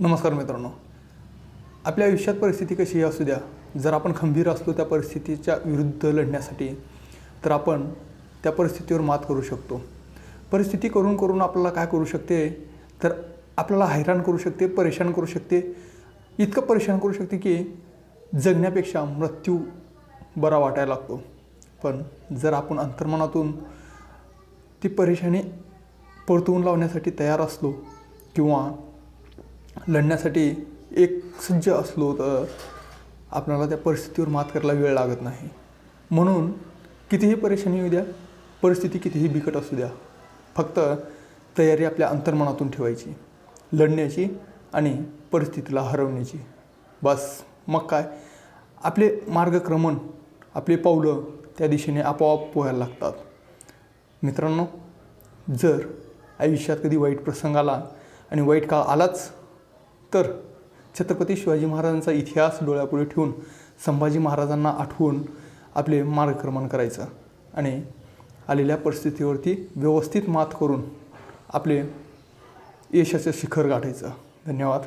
नमस्कार मित्रांनो. आपल्या आयुष्यात परिस्थिती कशीही असू द्या? जर आपण खंबीर असलो त्या परिस्थितीच्या विरुद्ध लढण्यासाठी तर आपण त्या परिस्थितीवर मात करू शकतो. परिस्थिती करून करून आपल्याला काय करू शकते? तर आपल्याला हैराण करू शकते परेशान करू शकते. इतकं परेशान करू शकते की जगण्यापेक्षा मृत्यू बरा वाटायला लागतो. पण जर आपण अंतर्मनातून ती परेशानी परतवून लावण्यासाठी तयार असलो किंवा लढण्यासाठी एक सज्ज असलो तर आपल्याला त्या परिस्थितीवर मात करायला वेळ लागत नाही. म्हणून कितीही परेशानी येऊ द्या परिस्थिती कितीही बिकट असू द्या फक्त तयारी आपल्या अंतर्मनातून ठेवायची लढण्याची आणि परिस्थितीला हरवण्याची. बस. मग काय? आपले मार्गक्रमण आपले पावलं त्या दिशेने आपोआप पोहायला लागतात. मित्रांनो जर आयुष्यात कधी वाईट प्रसंग आला आणि वाईट काळ आलाच तर छत्रपती शिवाजी महाराजांचा इतिहास डोळ्यापुढे ठेवून संभाजी महाराजांना आठवून आपले मार्गक्रमण करायचं आणि आलेल्या परिस्थितीवरती व्यवस्थित मात करून आपले यशाचं शिखर गाठायचं. धन्यवाद.